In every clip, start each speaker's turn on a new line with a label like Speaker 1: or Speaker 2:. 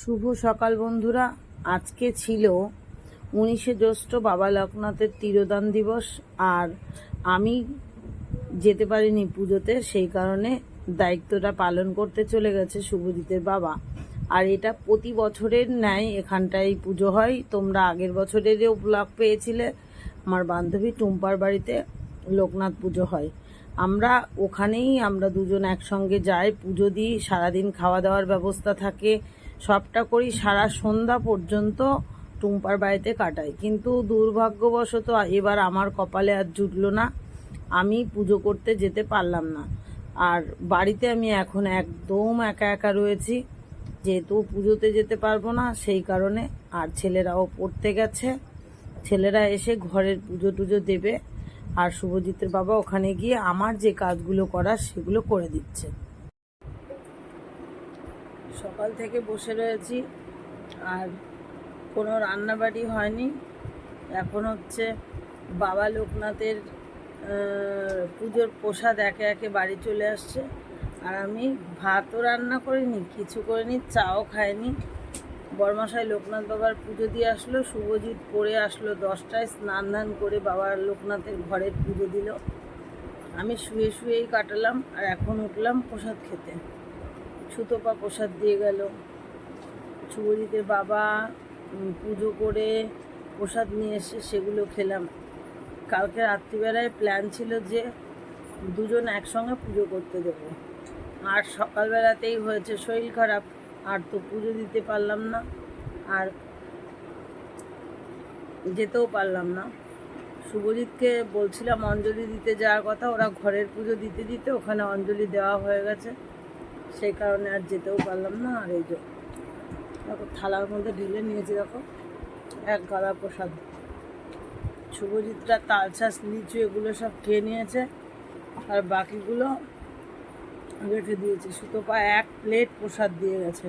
Speaker 1: শুভ সকাল বন্ধুরা। আজকে ছিল উনিশে জ্যৈষ্ঠ বাবা লোকনাথের তিরোদান দিবস, আর আমি যেতে পারিনি পুজোতে, সেই কারণে দায়িত্বটা পালন করতে চলে গেছে শুভজিতের বাবা। আর এটা প্রতি বছরের ন্যায় এখানটায় পুজো হয়। তোমরা আগের বছরেরও ব্লগ পেয়েছিলে। আমার বান্ধবী টুম্পার বাড়িতে লোকনাথ পুজো হয়। আমরা ওখানেই আমরা দুজন একসঙ্গে যাই, পুজো দিই, সারাদিন খাওয়া দাওয়ার ব্যবস্থা থাকে। সবটা করি সারা সন্ধ্যা পর্যন্ত টুম্পার বাড়িতে কাটাই। কিন্তু দুর্ভাগ্যবশত এবার আমার কপালে আর জুটলো না। আমি পুজো করতে যেতে পারলাম না। আর বাড়িতে আমি এখন একদম একা একা রয়েছি। যেহেতু পুজোতে যেতে পারব না, সেই কারণে আর ছেলেরাও পড়তে গেছে। ছেলেরা এসে ঘরের পুজো টুজো দেবে। আর শুভজিতের বাবা ওখানে গিয়ে আমার যে কাজগুলো করার সেগুলো করে দিচ্ছে। সকাল থেকে বসে রয়েছি আর কোনো রান্নাবাড়ি হয়নি। এখন হচ্ছে বাবা লোকনাথের পুজোর প্রসাদ একে একে বাড়ি চলে আসছে। আর আমি ভাতও রান্না করিনি, কিছু করিনি, চাও খাইনি। বরমশাই লোকনাথ বাবার পুজো দিয়ে আসলো, শুভজিৎ পড়ে আসলো দশটায়, স্নান ধান করে বাবার লোকনাথের ঘরের পুজো দিল। আমি শুয়ে শুয়েই কাটালাম আর এখন উঠলাম প্রসাদ খেতে। সুতপা প্রসাদ দিয়ে গেল। শুভজিতের বাবা পুজো করে প্রসাদ নিয়ে এসে সেগুলো খেলাম। কালকে রাত্রিবেলায় প্ল্যান ছিল যে দুজন একসঙ্গে পুজো করতে দেবো। আর সকালবেলাতেই হয়েছে শরীর খারাপ, আর তো পুজো দিতে পারলাম না, আর যেতেও পারলাম না। শুভজিৎকে বলছিলাম অঞ্জলি দিতে যাওয়ার কথা, ওরা ঘরের পুজো দিতে দিতে ওখানে অঞ্জলি দেওয়া হয়ে গেছে। সেই কারণে আর যেতেও পারলাম না আর এই যে দেখো থালার মধ্যে ঢেলে নিয়েছি দেখো এক গাদা প্রসাদ। শুভজিৎরা তালশাঁস লিচু এগুলো সব খেয়ে নিয়েছে আর বাকিগুলো রেখে দিয়েছে। সুতপা এক প্লেট প্রসাদ দিয়ে গেছে।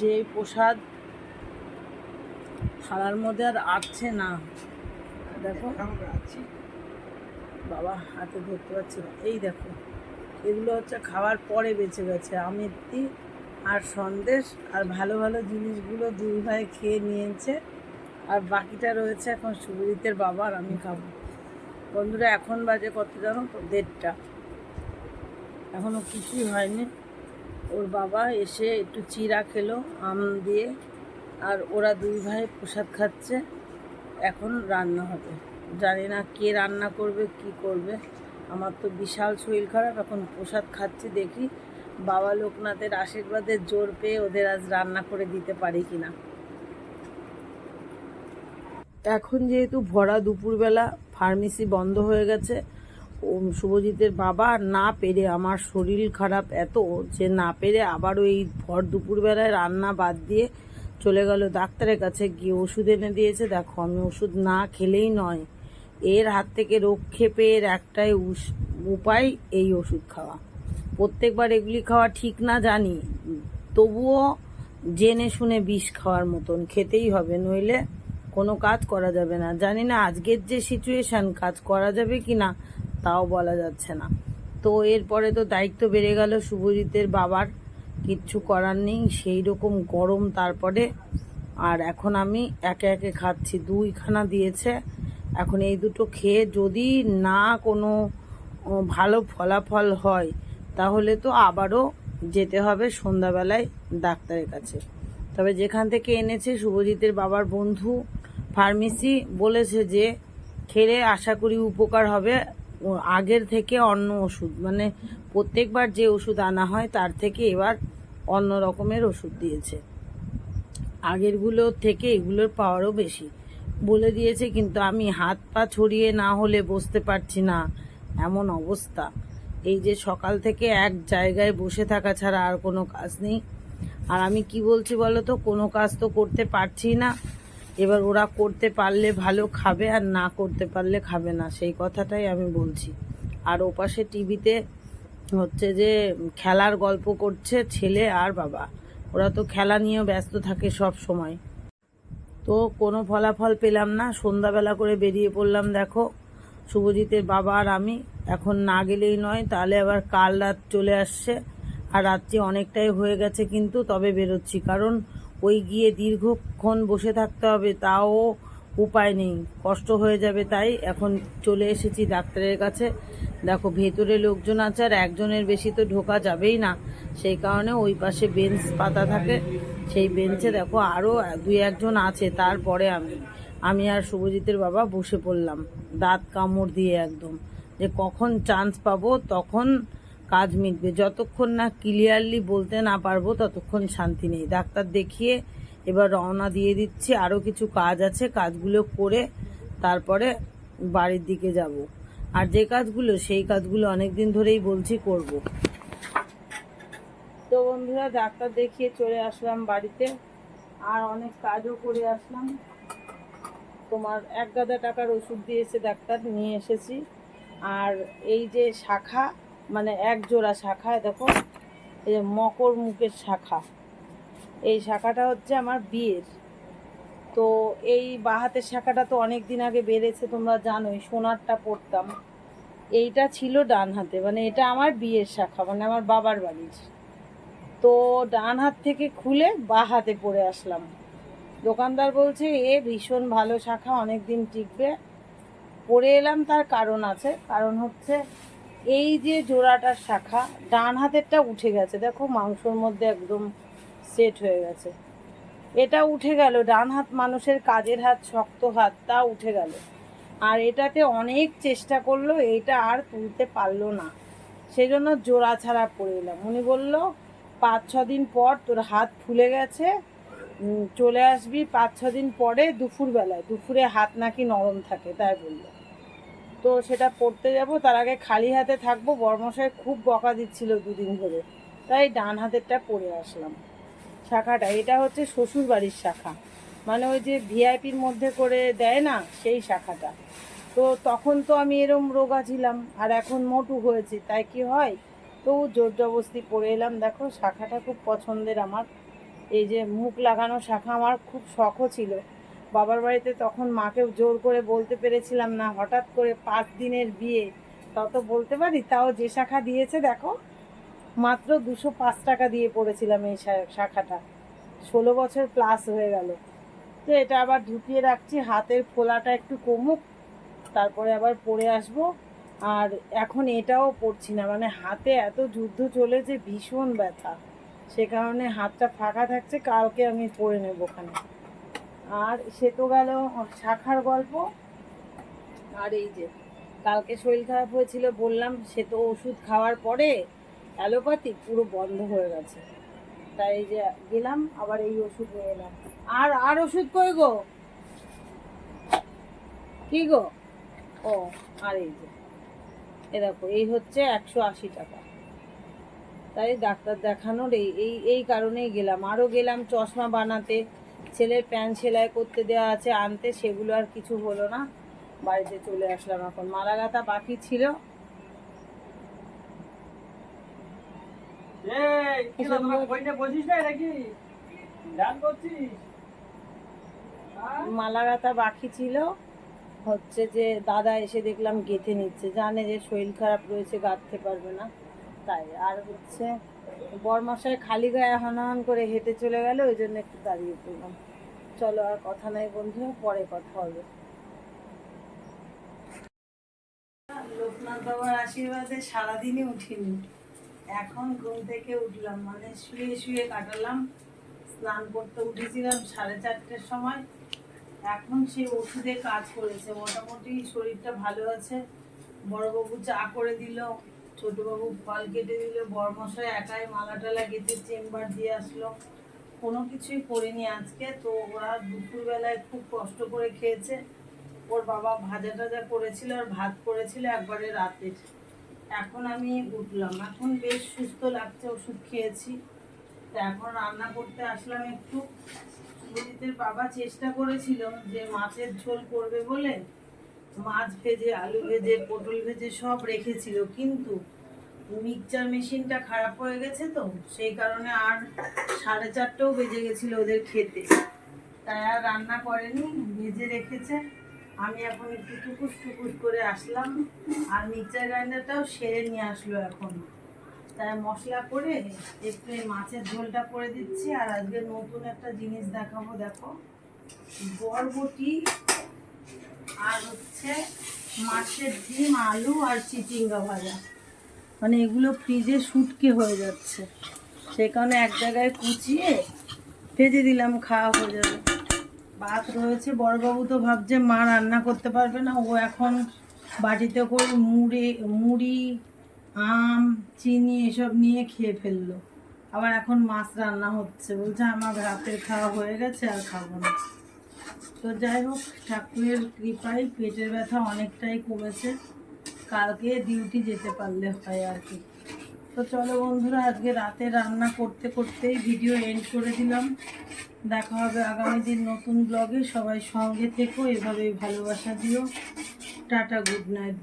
Speaker 1: যে প্রসাদ থালার মধ্যে আর আটছে না দেখো। বাবা হাতে ধরতে পারছি না। এই দেখো এগুলো হচ্ছে খাওয়ার পরে বেঁচে গেছে আমিত্তি আর সন্দেশ আর ভালো ভালো জিনিসগুলো দুই ভাই খেয়ে নিয়েছে। আর বাকিটা রয়েছে এখন সুবিদিতের বাবা আর আমি খাব। বন্ধুরা, এখন বাজে কত জানো তো? দেড়টা। এখনও কিছুই হয়নি। ওর বাবা এসে একটু চিরা খেলো, আম দিয়ে, আর ওরা দুই ভাই প্রসাদ খাচ্ছে। এখন রান্না হবে। জানি না কে রান্না করবে, কি করবে। আমার তো বিশাল শরীর খারাপ, এখন প্রসাদ খাচ্ছি, দেখি বাবা লোকনাথের আশীর্বাদের জোর পেয়ে ওদের আজ রান্না করে দিতে পারি কিনা। এখন যেহেতু ভরা দুপুরবেলা, ফার্মেসি বন্ধ হয়ে গেছে, ও শুভজিতের বাবা না পেরে আমার শরীর খারাপ এত যে না পেরে আবারও এই ভর দুপুরবেলায় রান্না বাদ দিয়ে চলে গেল ডাক্তারের কাছে, গিয়ে ওষুধ এনে দিয়েছে। দেখো, আমি ওষুধ না খেলেই নয়। এর হাত থেকে রক্ষে পেয়ে একটাই উপায় এই ওষুধ খাওয়া। প্রত্যেকবার এগুলি খাওয়া ঠিক না জানি, তবুও জেনে শুনে বিষ খাওয়ার মতন খেতেই হবে, নইলে কোনো কাজ করা যাবে না। জানি না আজকের যে সিচুয়েশন কাজ করা যাবে কি না, তাও বলা যাচ্ছে না। তো এরপরে তো দায়িত্ব বেড়ে গেল শুভজিতের বাবার, কিচ্ছু করার নেই, সেই রকম গরম তারপরে। আর এখন আমি একে একে খাচ্ছি, দুইখানা দিয়েছে। এখন এই দুটো খেয়ে যদি না কোনো ভালো ফলাফল হয়, তাহলে তো আবারও যেতে হবে সন্ধ্যাবেলায় ডাক্তারের কাছে। তবে যেখান থেকে এনেছে শুভজিতের বাবার বন্ধু, ফার্মেসি বলেছে যে, খেলে আশা করি উপকার হবে। আগের থেকে অন্য ওষুধ মানে প্রত্যেকবার যে ওষুধ আনা হয়, তার থেকে এবার অন্য রকমের ওষুধ দিয়েছে। আগেরগুলোর থেকে এগুলোর পাওয়ারও বেশি। বলে দিয়েছে, কিন্তু আমি হাত পা ছড়িয়ে না হলে বসতে পারছি না। এমন অবস্থা। এই যে সকাল থেকে এক জায়গায় বসে থাকা ছাড়া আর কোনো কাজ নেই। আর আমি কি বলছি বলো তো, কোনো কাজ তো করতে পারছি না। এবার ওরা করতে পারলে ভালো খাবে আর না করতে পারলে খাবে না, সেই কথাটাই আমি বলছি। আর ওপাশে টিভিতে হচ্ছে যে খেলার গল্প করছে ছেলে আর বাবা। ওরা তো খেলা নিয়েও ব্যস্ত থাকে সব সময়। তো কোনো ফলাফল পেলাম না। সন্ধ্যাবেলা করে বেরিয়ে পড়লাম, দেখো। শুভজিতের বাবা আর আমি এখন না গেলেই নয়, তাহলে আবার কাল রাত চলে আসছে। আর রাত্রি অনেকটাই হয়ে গেছে কিন্তু তবে বেরোচ্ছি, কারণ ওই গিয়ে দীর্ঘক্ষণ বসে থাকতে হবে, তাও উপায় নেই। কষ্ট হয়ে যাবে তাই এখন চলে এসেছি ডাক্তারের কাছে। দেখো, ভেতরে লোকজন আছে আর একজনের বেশি তো ঢোকা যাবেই না, সেই কারণে ওই পাশে বেঞ্চ পাতা থাকে। সেই বেঞ্চে দেখো আরও দুই একজন আছে, তারপরে আমি। আমি আর শুভজিতের বাবা বসে পড়লাম, দাঁত কামড় দিয়ে একদম। যে কখন চান্স পাবো, তখন কাজ মিটবে। যতক্ষণ না ক্লিয়ারলি বলতে না পারব, ততক্ষণ শান্তি নেই। ডাক্তার দেখিয়ে এবার রওনা দিয়ে দিচ্ছি। আরও কিছু কাজ আছে, কাজগুলো করে তারপরে বাড়ির দিকে যাব। আর যে কাজগুলো, সেই কাজগুলো অনেক দিন ধরেই বলছি করব। তো বন্ধুরা ডাক্তার দেখিয়ে চলে আসলাম বাড়িতে। আর অনেক কাজও করে আসলাম। তোমার এক গাদা টাকার ওষুধ দিয়েছে ডাক্তার, নিয়ে এসেছি। আর এই যে শাখা মানে এক জোড়া শাখা দেখো, এই যে মকর মুখের শাখা। এই শাখাটা হচ্ছে আমার বিয়ের। তো এই বাহাতের শাখাটা তো অনেক দিন আগে বেড়েছে, তোমরা জানোই, সোনারটা পড়তাম এইটা ছিল ডান হাতে মানে এটা আমার বিয়ের শাখা মানে আমার বাবার বাড়ির। তো ডান হাত থেকে খুলে বা হাতে পড়ে আসলাম। দোকানদার বলছে, এ ভীষণ ভালো শাখা অনেক দিন টিকবে। পরে এলাম, তার কারণ আছে। কারণ হচ্ছে, এই যে জোড়াটার শাখা, ডান হাতেরটা উঠে গেছে। দেখো, মাংসর মধ্যে একদম সেট হয়ে গেছে। এটা উঠে গেল, ডান হাত মানুষের কাজের হাত, শক্ত হাত, তা উঠে গেল। আর এটাতে অনেক চেষ্টা করল, এটা আর তুলতে পারল না। সেই জন্য জোড়া ছাড়া পড়ে এলাম। উনি বলল পাঁচ ছ দিন পর তোর হাত ফুলে গেছে চলে আসবি পাঁচ ছ দিন পরে দুপুরবেলায়। দুপুরে হাত নাকি নরম থাকে, তাই বলল। তো সেটা পড়তে যাব, তার আগে খালি হাতে থাকব, বর্মশাই খুব বকা দিচ্ছিল দুদিন ধরে। তাই ডান হাতেরটা পরে আসলাম। শাখাটা, এটা হচ্ছে শ্বশুর বাড়ির শাখা। মানে ওই যে ভিআইপির মধ্যে করে দেয় না, সেই শাখাটা। তো তখন তো আমি এরম রোগা ছিলাম, আর এখন মোটু হয়েছি, তাই কি হয়? তো জোর জবস্তি পরে এলাম। দেখো, শাখাটা খুব পছন্দের আমার। এই যে মুখ লাগানো শাখা আমার খুব শখও ছিল। বাবার বাড়িতে তখন মাকে জোর করে বলতে পেরেছিলাম না, হঠাৎ করে পাঁচ দিনের বিয়ে। তত বলতে পারি, তাও যে শাখা দিয়েছে, দেখো, মাত্র দুশো পাঁচ টাকা দিয়ে পড়েছিলাম এই শাখাটা। ষোলো বছর প্লাস হয়ে গেল। তো এটা আবার ঢুকিয়ে রাখছি, হাতের ফোলাটা একটু কমুক, তারপরে আবার পরে আসব। আর এখন এটাও পড়ছি না। মানে হাতে এত যুদ্ধ চলেছে, ভীষণ ব্যথা। সে কারণে হাতটা ফাঁকা থাকছে, কালকে আমি পড়ে নেব ওখানে। আর সে তো গেল শাখার গল্প। আর এই যে, কালকে শরীর খারাপ হয়েছিল, বললাম সে তো ওষুধ খাওয়ার পরে অ্যালোপ্যাথি পুরো বন্ধ হয়ে গেছে। তাই এই যে গেলাম, আবার এই ওষুধ নিয়ে এলাম। আর আর ওষুধ কই গো? কি গো? ও, আর এই যে। এ দেখো এই হচ্ছে একশো আশি টাকা। তাই ডাক্তার দেখানোর এই এই এই কারণেই গেলাম। আরও গেলাম চশমা বানাতে ছেলের প্যান্ট সেলাই করতে দেওয়া আছে আনতে সেগুলো আর কিছু হলো না। বাড়িতে চলে আসলাম এখন। মালাগাতা বাকি ছিল।
Speaker 2: করছিস? হ্যাঁ?
Speaker 1: মালাগাতা বাকি ছিল। হচ্ছে যে দাদা এসে দেখলাম গেঁথে নিচ্ছে, জানে যে শরীর খারাপ রয়েছে, গাঁথতে পারবে না। তাই আর হচ্ছে বরমশাই খালি গায়ে হানাহান করে হেঁটে চলে গেল, ওই জন্য একটু দাঁড়িয়ে পড়লাম। চলো আর কথা নাই বন্ধু পরে কথা হবে। লোকনাথ বাবার আশীর্বাদে সারাদিনই উঠিনি। এখন ঘুম থেকে উঠলাম মানে শুয়ে শুয়ে কাটালাম। স্নান করতে উঠেছিলাম সাড়ে চারটের সময়। এখন সেই ওষুধে কাজ করেছে। মোটামুটি শরীরটা ভালো আছে। বড়বাবু চা করে দিল। ছোটবাবু ফল কেটে দিল। বড়মশাই একাই মালা টালা গেঁথে চেম্বার দিয়ে আসলো। কোনো কিছুই করিনি আজকে। তো ওরা দুপুরবেলায় খুব কষ্ট করে খেয়েছে। ওর বাবা ভাজা টাজা করেছিল আর ভাত করেছিল একবারে রাতের। এখন আমি উঠলাম। এখন বেশ সুস্থ লাগছে, ওষুধ খেয়েছি। তো এখন রান্না করতে আসলাম একটু। সুজিতের বাবা চেষ্টা করেছিল যে মাছের ঝোল করবে বলে, মাছ ভেজে, আলু ভেজে, পটল ভেজে সব রেখেছিল। কিন্তু মিক্সচার মেশিনটা খারাপ হয়ে গেছে তো, সেই কারণে আর সাড়ে চারটেও বেজে গেছিল ওদের খেতে। তাই আর রান্না করেনি, ভেজে রেখেছে। আমি এখন একটু টুকুস টুকুস করে আসলাম, আর মিক্সচার গ্রাইন্ডারটাও সেরে নিয়ে আসলো এখন। মশলা করে একটু মাছের ঝোলটা করে দিচ্ছি। আর আজকে নতুন একটা জিনিস দেখাবো, দেখো। বরবটি আর হচ্ছে মাছের ডিম, আলু আর চিচিঙ্গা ভাজা। মানে এগুলো ফ্রিজে শুটকে হয়ে যাচ্ছে। সেই কারণে এক জায়গায় কুচিয়ে ভেজে দিলাম, খাওয়া হয়ে যাবে। ভাত রয়েছে বড়বাবু তো ভাবছে মা রান্না করতে পারবে না। ও এখন বাটিতে করে মুড়ি মুড়ি আম, চিনি এসব নিয়ে খেয়ে ফেলল। আবার এখন মাছ রান্না হচ্ছে। বলছে, আমার রাতের খাওয়া হয়ে গেছে, আর খাব না। তো যাই হোক, ঠাকুরের কৃপায় পেটের ব্যথা অনেকটাই কমেছে। কালকে ডিউটি যেতে পারলে হয় আর কি। তো চলো বন্ধুরা, আজকে রাতে রান্না করতে করতেই ভিডিও এন্ড করে দিলাম। দেখা হবে আগামী দিন নতুন ব্লগে সবাই সঙ্গে থেকো, এভাবেই ভালোবাসা দিও। Tata good night